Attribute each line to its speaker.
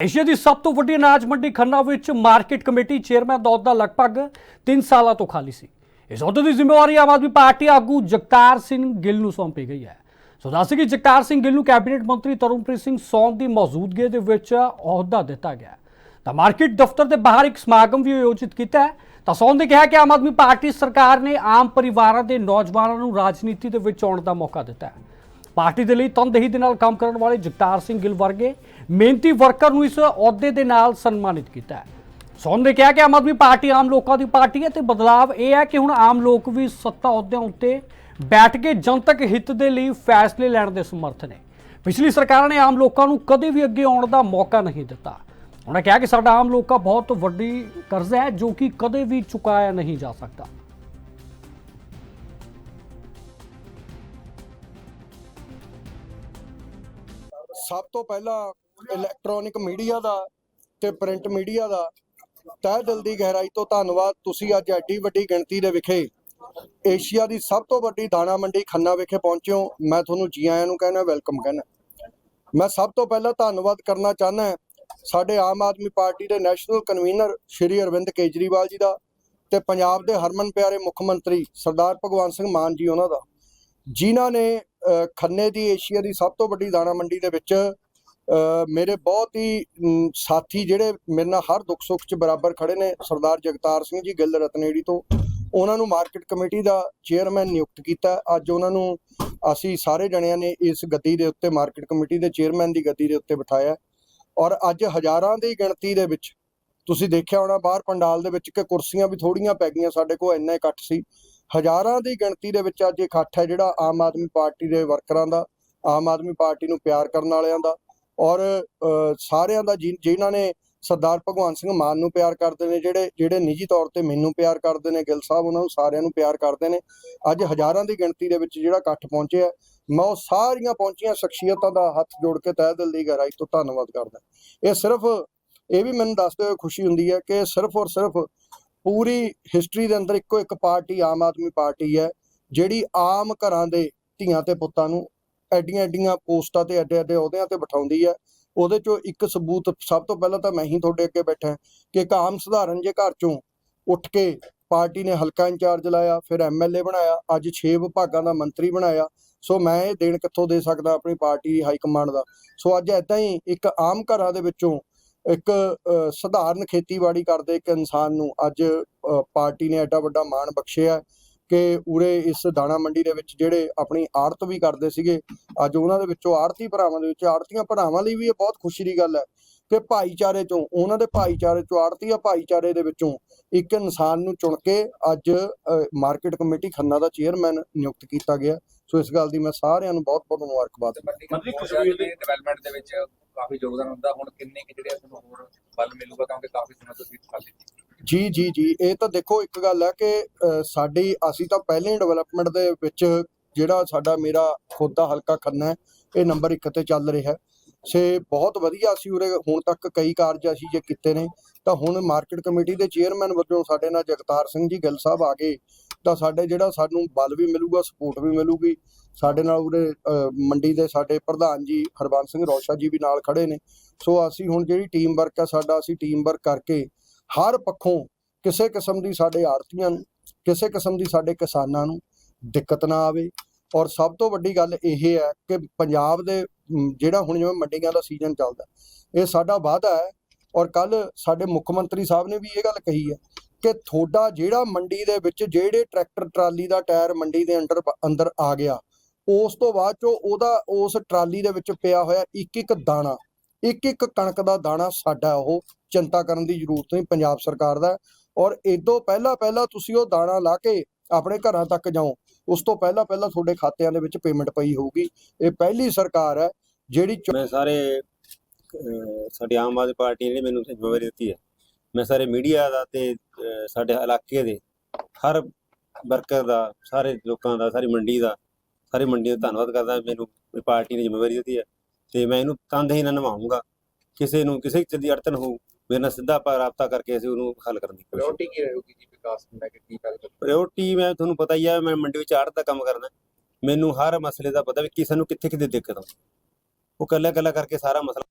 Speaker 1: Asia ਦੀ ਸਭ ਤੋਂ ਵੱਡੀ ਅਨਾਜ ਮੰਡੀ ਖੰਨਾ ਵਿੱਚ ਮਾਰਕੀਟ ਕਮੇਟੀ ਚੇਅਰਮੈਨ ਦਾ ਅਹੁਦਾ ਲਗਭਗ 3 ਸਾਲਾਂ ਤੋਂ ਖਾਲੀ ਸੀ। ਇਸ ਅਹੁਦੇ ਦੀ ਜ਼ਿੰਮੇਵਾਰੀ ਆਮ ਆਦਮੀ ਪਾਰਟੀ ਆਗੂ ਜਗਤਾਰ ਸਿੰਘ ਗਿੱਲ ਨੂੰ ਸੌਂਪੀ ਗਈ ਹੈ। ਸੋ ਦੱਸ ਕਿ ਜਗਤਾਰ ਸਿੰਘ ਗਿੱਲ ਨੂੰ ਕੈਬਨਿਟ ਮੰਤਰੀ ਤਰੁਣਪ੍ਰੀਤ ਸਿੰਘ ਸੌਂਦ ਦੀ ਮੌਜੂਦਗੀ ਦੇ ਵਿੱਚ ਅਹੁਦਾ ਦਿੱਤਾ ਗਿਆ ਤਾਂ ਮਾਰਕੀਟ ਦਫ਼ਤਰ ਦੇ ਬਾਹਰ ਇੱਕ ਸਮਾਗਮ ਵੀ ਆਯੋਜਿਤ ਕੀਤਾ ਹੈ। ਤਾਂ ਸੌਂਦ ਨੇ ਕਿਹਾ ਕਿ ਆਮ ਆਦਮੀ ਪਾਰਟੀ ਸਰਕਾਰ ਨੇ ਆਮ ਪਰਿਵਾਰਾਂ ਦੇ ਨੌਜਵਾਨਾਂ ਨੂੰ ਰਾਜਨੀਤੀ ਦੇ ਵਿੱਚ ਆਉਣ ਦਾ ਮੌਕਾ ਦਿੱਤਾ ਹੈ। ਪਾਰਟੀ ਦੇ ਲਈ ਤਨਦੇਹੀ ਦੇ ਨਾਲ ਕੰਮ ਕਰਨ ਵਾਲੇ ਜਗਤਾਰ ਸਿੰਘ ਗਿੱਲ ਵਰਗੇ ਮਿਹਨਤੀ ਵਰਕਰ ਨੂੰ ਇਸ ਅਹੁਦੇ ਦੇ ਨਾਲ ਸਨਮਾਨਿਤ ਕੀਤਾ ਹੈ। ਸੋਨ ਨੇ ਕਿਹਾ ਕਿ ਆਮ ਆਦਮੀ ਪਾਰਟੀ ਆਮ ਲੋਕਾਂ ਦੀ ਪਾਰਟੀ ਹੈ ਤੇ ਬਦਲਾਵ ਇਹ ਹੈ ਕਿ ਹੁਣ ਆਮ ਲੋਕ ਵੀ ਸੱਤਾ ਅਹੁਦਿਆਂ ਉੱਤੇ ਬੈਠ ਕੇ ਜਨਤਕ ਹਿੱਤ ਦੇ ਲਈ ਫੈਸਲੇ ਲੈਣ ਦੇ ਸਮਰਥ ਨੇ। ਪਿਛਲੀ ਸਰਕਾਰਾਂ ਨੇ ਆਮ ਲੋਕਾਂ ਨੂੰ ਕਦੇ ਵੀ ਅੱਗੇ ਆਉਣ ਦਾ ਮੌਕਾ ਨਹੀਂ ਦਿੱਤਾ। ਉਹਨਾਂ ਕਿਹਾ ਕਿ ਸਾਡਾ ਆਮ ਲੋਕਾਂ ਬਹੁਤ ਵੱਡੀ ਕਰਜ਼ਾ ਹੈ ਜੋ ਕਿ ਕਦੇ ਵੀ ਚੁਕਾਇਆ ਨਹੀਂ ਜਾ ਸਕਦਾ।
Speaker 2: ਸਭ ਤੋਂ ਪਹਿਲਾਂ ਇਲੈਕਟ੍ਰੋਨਿਕ ਮੀਡੀਆ ਦਾ ਤੇ ਪ੍ਰਿੰਟ ਮੀਡੀਆ ਦਾ ਤਹਿ ਦਿਲ ਦੀ ਗਹਿਰਾਈ ਤੋਂ ਧੰਨਵਾਦ ਤੁਸੀਂ ਅੱਜ ਐਡੀ ਵੱਡੀ ਗਿਣਤੀ ਦੇ ਵਿਖੇ ਏਸ਼ੀਆ ਦੀ ਸਭ ਤੋਂ ਵੱਡੀ ਦਾਣਾ ਮੰਡੀ ਖੰਨਾ ਵਿਖੇ ਪਹੁੰਚਿਓ ਮੈਂ ਤੁਹਾਨੂੰ ਜੀ ਆਇਆਂ ਨੂੰ ਕਹਿਣਾ ਵੈਲਕਮ ਕਹਿਣਾ। ਮੈਂ ਸਭ ਤੋਂ ਪਹਿਲਾਂ ਧੰਨਵਾਦ ਕਰਨਾ ਚਾਹੁੰਦਾ ਸਾਡੇ ਆਮ ਆਦਮੀ ਪਾਰਟੀ ਦੇ ਨੈਸ਼ਨਲ ਕਨਵੀਨਰ ਸ਼੍ਰੀ ਅਰਵਿੰਦ ਕੇਜਰੀਵਾਲ ਜੀ ਦਾ ਤੇ ਪੰਜਾਬ ਦੇ ਹਰਮਨ ਪਿਆਰੇ ਮੁੱਖ ਮੰਤਰੀ ਸਰਦਾਰ ਭਗਵੰਤ ਸਿੰਘ ਮਾਨ ਜੀ ਉਹਨਾਂ ਦਾ, ਜਿਨ੍ਹਾਂ ਨੇ ਖੰਨੇ ਦੀ ਏਸ਼ੀਆ ਦੀ ਸਭ ਤੋਂ ਵੱਡੀ ਦਾਣਾ ਮੰਡੀ ਦੇ ਵਿੱਚ ਅ, ਮੇਰੇ ਬਹੁਤ ਹੀ ਸਾਥੀ ਜਿਹੜੇ ਮੇਰੇ ਨਾਲ ਹਰ ਦੁੱਖ ਸੁੱਖ 'ਚ ਬਰਾਬਰ ਖੜੇ ਨੇ ਸਰਦਾਰ ਜਗਤਾਰ ਸਿੰਘ ਜੀ ਗਿੱਲ ਰਤਨੇੜੀ ਤੋਂ। ਉਹਨਾਂ ਨੂੰ ਮਾਰਕੀਟ ਕਮੇਟੀ ਦਾ ਚੇਅਰਮੈਨ ਨਿਯੁਕਤ ਕੀਤਾ। ਅੱਜ ਉਹਨਾਂ ਨੂੰ ਅਸੀਂ ਸਾਰੇ ਜਣਿਆਂ ਨੇ ਇਸ ਗੱਦੀ ਦੇ ਉੱਤੇ ਮਾਰਕੀਟ ਕਮੇਟੀ ਦੇ ਚੇਅਰਮੈਨ ਦੀ ਗੱਦੀ ਦੇ ਉੱਤੇ ਬਿਠਾਇਆ। ਔਰ ਅੱਜ ਹਜ਼ਾਰਾਂ ਦੀ ਗਿਣਤੀ ਦੇ ਵਿੱਚ ਤੁਸੀਂ ਦੇਖਿਆ ਹੋਣਾ ਬਾਹਰ ਪੰਡਾਲ ਦੇ ਵਿੱਚ ਕਿ ਕੁਰਸੀਆਂ ਵੀ ਥੋੜੀਆਂ ਪੈ ਗਈਆਂ ਸਾਡੇ ਕੋਲ ਇੰਨਾ ਇਕੱਠ ਸੀ। ਹਜ਼ਾਰਾਂ ਦੀ ਗਿਣਤੀ ਦੇ ਵਿੱਚ ਅੱਜ ਇਕੱਠ ਹੈ ਜਿਹੜਾ ਆਮ ਆਦਮੀ ਪਾਰਟੀ ਦੇ ਵਰਕਰਾਂ ਦਾ, ਆਮ ਆਦਮੀ ਪਾਰਟੀ ਨੂੰ ਪਿਆਰ ਕਰਨ ਵਾਲਿਆਂ ਦਾ ਔਰ ਸਾਰਿਆਂ ਦਾ ਜਿ- ਜਿਨ੍ਹਾਂ ਨੇ ਸਰਦਾਰ ਭਗਵੰਤ ਸਿੰਘ ਮਾਨ ਨੂੰ ਪਿਆਰ ਕਰਦੇ ਨੇ, ਜਿਹੜੇ ਜਿਹੜੇ ਨਿੱਜੀ ਤੌਰ ਤੇ ਮੈਨੂੰ ਪਿਆਰ ਕਰਦੇ ਨੇ, ਗਿੱਲ ਸਾਹਿਬ ਉਹਨਾਂ ਨੂੰ ਸਾਰਿਆਂ ਨੂੰ ਪਿਆਰ ਕਰਦੇ ਨੇ, ਅੱਜ ਹਜ਼ਾਰਾਂ ਦੀ ਗਿਣਤੀ ਦੇ ਵਿੱਚ ਜਿਹੜਾ ਇਕੱਠ ਪਹੁੰਚਿਆ ਮੈਂ ਉਹ ਸਾਰੀਆਂ ਪਹੁੰਚੀਆਂ ਸ਼ਖਸੀਅਤਾਂ ਦਾ ਹੱਥ ਜੋੜ ਕੇ ਤਹਿ ਦਿਲ ਦੀ ਗਹਿਰਾਈ ਤੋਂ ਧੰਨਵਾਦ ਕਰਦਾ। ਇਹ ਸਿਰਫ, ਇਹ ਵੀ ਮੈਨੂੰ ਦੱਸਦੇ ਹੋਏ ਖੁਸ਼ੀ ਹੁੰਦੀ ਹੈ ਕਿ ਸਿਰਫ ਔਰ ਸਿਰਫ ਪੂਰੀ ਹਿਸਟਰੀ ਦੇ ਅੰਦਰ ਇੱਕੋ ਇੱਕ ਪਾਰਟੀ ਆਮ ਆਦਮੀ ਪਾਰਟੀ ਹੈ, ਜਿਹੜੀ ਆਮ ਘਰਾਂ ਦੇ ਧੀਆਂ ਤੇ ਪੁੱਤਾਂ ਨੂੰ ਐਡੀਆਂ ਐਡੀਆਂ ਪੋਸਟਾਂ ਤੇ ਐਡੇ ਐਡੇ ਅਹੁਦਿਆਂ ਤੇ ਬਿਠਾਉਂਦੀ ਹੈ। ਉਹਦੇ ਚੋਂ ਇੱਕ ਸਬੂਤ, ਸਭ ਤੋਂ ਪਹਿਲਾਂ ਤਾਂ ਮੈਂ ਹੀ ਤੁਹਾਡੇ ਅੱਗੇ ਬੈਠਾ ਕਿ ਇੱਕ ਆਮ ਸਧਾਰਨ ਜੇ ਘਰ ਚੋਂ ਉੱਠ ਕੇ ਪਾਰਟੀ ਨੇ ਹਲਕਾ ਇੰਚਾਰਜ ਲਾਇਆ, ਫਿਰ ਐਮਐਲਏ ਬਣਾਇਆ, ਅੱਜ 6 ਵਿਭਾਗਾਂ ਦਾ ਮੰਤਰੀ ਬਣਾਇਆ। ਸੋ ਮੈਂ ਇਹ ਦੇਣ ਕਿੱਥੋਂ ਦੇ ਸਕਦਾ ਆਪਣੀ ਪਾਰਟੀ ਦੀ ਹਾਈ ਕਮਾਂਡ ਦਾ? ਸੋ ਅੱਜ ਐਦਾਂ ਹੀ ਇੱਕ ਆਮ ਘਰਾਂ ਦੇ ਵਿੱਚੋਂ ਇੱਕ ਅ, ਸਧਾਰਨ ਖੇਤੀਬਾੜੀ ਕਰਦੇ ਇੱਕ ਇਨਸਾਨ ਨੂੰ ਅੱਜ ਅ, ਪਾਰਟੀ ਨੇ ਐਡਾ ਵੱਡਾ ਮਾਣ ਬਖਸ਼ਿਆ ਕਿ ਉਰੇ ਇਸ ਦਾਣਾ ਮੰਡੀ ਦੇ ਵਿੱਚ ਜਿਹੜੇ ਆਪਣੀ ਆੜਤ ਵੀ ਕਰਦੇ ਸੀਗੇ ਅੱਜ ਉਹਨਾਂ ਦੇ ਵਿੱਚੋਂ ਆੜਤੀ ਭਰਾਵਾਂ ਦੇ ਵਿੱਚ ਆੜਤੀਆਂ ਭਰਾਵਾਂ ਲਈ ਵੀ ਇਹ ਬਹੁਤ ਖੁਸ਼ੀ ਦੀ ਗੱਲ ਹੈ। ਕਿ ਭਾਈਚਾਰੇ ਚੋਂ ਉਹਨਾਂ ਦੇ ਭਾਈਚਾਰੇ ਚੋਂ ਆੜਤੀਆ ਭਾਈਚਾਰੇ ਦੇ ਵਿੱਚੋਂ ਇੱਕ ਇਨਸਾਨ ਨੂੰ ਚੁਣ ਕੇ ਅੱਜ ਮਾਰਕੀਟ ਕਮੇਟੀ ਖੰਨਾ ਦਾ ਚੇਅਰਮੈਨ ਨਿਯੁਕਤ ਕੀਤਾ ਗਿਆ। ਸੋ ਇਸ ਗੱਲ ਦੀ ਮੈਂ ਸਾਰਿਆਂ ਨੂੰ ਬਹੁਤ ਬਹੁਤ ਮੁਬਾਰਕਬਾਦ ਦਿੰਦਾ।
Speaker 3: ਮੰਤਰੀ ਖੁਸ਼ਬੀਰ ਦੇ ਡਿਵੈਲਪਮੈਂਟ ਦੇ ਵਿੱਚ ਕਾਫੀ ਯੋਗਦਾਨ ਹੁੰਦਾ। ਹੁਣ ਕਿੰਨੇ ਕਿ ਜਿਹੜੇ ਤੁਹਾਨੂੰ ਹੋਰ ਬਲ ਮਿਲੂਗਾ? ਕਿਉਂਕਿ ਕਾਫੀ ਸਮਾਂ ਤੋਂ ਸੀਟ ਖਾਲੀ
Speaker 2: ਜੀ ਜੀ ਜੀ। ਇਹ ਤਾਂ ਦੇਖੋ ਇੱਕ ਗੱਲ ਹੈ ਕਿ ਸਾਡੀ ਅਸੀਂ ਤਾਂ ਪਹਿਲੇ ਹੀ ਡਿਵੈਲਪਮੈਂਟ ਦੇ ਵਿੱਚ ਜਿਹੜਾ ਸਾਡਾ ਮੇਰਾ ਖੁਦ ਦਾ ਹਲਕਾ ਖੰਨਾ ਹੈ ਇਹ ਨੰਬਰ 1 ਤੇ ਚੱਲ ਰਿਹਾ ਹੈ। ਸੇ ਬਹੁਤ ਵਧੀਆ ਅਸੀਂ ਉਰੇ ਹੁਣ ਤੱਕ ਕਈ ਕਾਰਜ ਅਸੀਂ ਜੇ ਕੀਤੇ ਨੇ, ਤਾਂ ਹੁਣ ਮਾਰਕੀਟ ਕਮੇਟੀ ਦੇ ਚੇਅਰਮੈਨ ਵਜੋਂ ਸਾਡੇ ਨਾਲ ਜਗਤਾਰ ਸਿੰਘ ਜੀ ਗਿੱਲ ਸਾਹਿਬ ਆ ਗਏ, ਤਾਂ ਸਾਡੇ ਜਿਹੜਾ ਸਾਨੂੰ ਬਲ ਵੀ ਮਿਲੂਗਾ, ਸਪੋਰਟ ਵੀ ਮਿਲੂਗੀ, ਸਾਡੇ ਨਾਲ ਉਰੇ ਮੰਡੀ ਦੇ ਸਾਡੇ ਪ੍ਰਧਾਨ ਜੀ ਹਰਬੰਸ ਸਿੰਘ ਰੌਸ਼ਾ ਜੀ ਵੀ ਨਾਲ ਖੜੇ ਨੇ, ਸੋ ਅਸੀਂ ਹੁਣ ਜਿਹੜੀ ਟੀਮ ਵਰਕ ਹੈ ਸਾਡਾ, ਅਸੀਂ ਟੀਮ ਵਰਕ ਕਰਕੇ ਹਰ ਪੱਖੋਂ ਕਿਸੇ ਕਿਸਮ ਦੀ ਸਾਡੇ ਆਰਤੀਆਂ ਨੂੰ, ਕਿਸੇ ਕਿਸਮ ਦੀ ਸਾਡੇ ਕਿਸਾਨਾਂ ਨੂੰ ਦਿੱਕਤ ਨਾ ਆਵੇ ਔਰ ਸਭ ਤੋਂ ਵੱਡੀ ਗੱਲ ਇਹ ਹੈ ਕਿ ਪੰਜਾਬ ਦੇ ਜਿਹੜਾ ਹੁਣ ਜਿਵੇਂ ਮੰਡੀਆਂ ਦਾ ਸੀਜ਼ਨ ਚੱਲਦਾ, ਇਹ ਸਾਡਾ ਵਾਅਦਾ ਹੈ ਔਰ ਕੱਲ ਸਾਡੇ ਮੁੱਖ ਮੰਤਰੀ ਸਾਹਿਬ ਨੇ ਵੀ ਇਹ ਗੱਲ ਕਹੀ ਹੈ ਕਿ ਤੁਹਾਡਾ ਜਿਹੜਾ ਮੰਡੀ ਦੇ ਵਿੱਚ ਜਿਹੜੇ ਟਰੈਕਟਰ, ਟਰਾਲੀ ਦਾ ਟਾਇਰ ਮੰਡੀ ਦੇ ਅੰਦਰ ਅੰਦਰ ਆ ਗਿਆ, ਉਸ ਤੋਂ ਬਾਅਦ ਚੋਂ ਉਹਦਾ, ਉਸ ਟਰਾਲੀ ਦੇ ਵਿੱਚ ਪਿਆ ਹੋਇਆ ਇੱਕ ਇੱਕ ਦਾਣਾ ਇੱਕ ਇੱਕ ਕਣਕ ਦਾ ਦਾਣਾ ਸਾਡਾ ਉਹ ਚਿੰਤਾ ਕਰਨ ਦੀ ਜ਼ਰੂਰਤ ਨਹੀਂ, ਪੰਜਾਬ ਸਰਕਾਰ ਦਾ ਔਰ ਇਦੋਂ ਪਹਿਲਾਂ ਪਹਿਲਾਂ ਤੁਸੀਂ ਉਹ ਦਾਣਾ ਲਾ ਕੇ ਆਪਣੇ ਘਰਾਂ ਤੱਕ ਜਾਓ ਉਸ ਤੋਂ ਪਹਿਲਾਂ ਪਹਿਲਾਂ ਤੁਹਾਡੇ ਖਾਤਿਆਂ ਦੇ ਵਿੱਚ ਪੇਮੈਂਟ ਪਈ ਹੋਊਗੀ। ਇਹ ਪਹਿਲੀ ਸਰਕਾਰ ਹੈ ਜਿਹੜੀ
Speaker 4: ਮੈਂ ਸਾਰੇ ਸਾਡੀ ਆਮ ਆਦਮੀ ਪਾਰਟੀ ਨੇ ਮੈਨੂੰ ਜ਼ਿੰਮੇਵਾਰੀ ਦਿੱਤੀ ਹੈ। ਮੈਂ ਸਾਰੇ ਮੀਡੀਆ ਦਾ ਤੇ ਸਾਡੇ ਇਲਾਕੇ ਦੇ ਹਰ ਵਰਕਰ ਦਾ ਸਾਰੇ ਲੋਕਾਂ ਦਾ ਸਾਰੀ ਮੰਡੀ ਦਾ ਸਾਰੀ ਮੰਡੀ ਦਾ ਧੰਨਵਾਦ ਕਰਦਾ ਮੈਨੂੰ ਇਹ ਪਾਰਟੀ ਨੇ ਜ਼ਿੰਮੇਵਾਰੀ ਦਿੱਤੀ ਹੈ। ਤੇ ਮੈਂ ਇਹਨੂੰ ਤਨਦੇਹੀ ਨਾਲ ਨਿਭਾਉਂਗਾ ਕਿਸੇ ਨੂੰ ਕਿਸੇ ਚੀਜ਼ ਦੀ ਅੜਚਨ ਹੋਊ ਮੇਰੇ ਨਾਲ ਸਿੱਧਾ ਆਪਾਂ ਰਾਬਤਾ ਕਰਕੇ ਅਸੀਂ ਉਹਨੂੰ ਹੱਲ ਕਰਨ ਦੀ ਕੋਸ਼ਿਸ਼
Speaker 3: ਪ੍ਰਾਇੋਰਟੀ ਕੀ ਰਹੇਗੀ ਜੀ। ਵਿਕਾਸ ਨੂੰ ਲੈ ਕੀ ਪਹਿਲ
Speaker 4: ਪ੍ਰਾਇੋਰਟੀ ਮੈਂ ਤੁਹਾਨੂੰ ਪਤਾ ਹੀ ਆ, ਮੈਂ ਮੰਡੀ ਵਿੱਚ ਆੜਤ ਦਾ ਕੰਮ ਕਰਦਾ। ਮੈਨੂੰ ਹਰ ਮਸਲੇ ਦਾ ਪਤਾ ਵੀ ਕਿਸੇ ਨੂੰ ਕਿੱਥੇ ਕਿੱਥੇ ਦਿੱਕਤ ਆ ਉਹ ਇਕੱਲਾ ਇਕੱਲਾ ਕਰਕੇ ਸਾਰਾ ਮਸਲਾ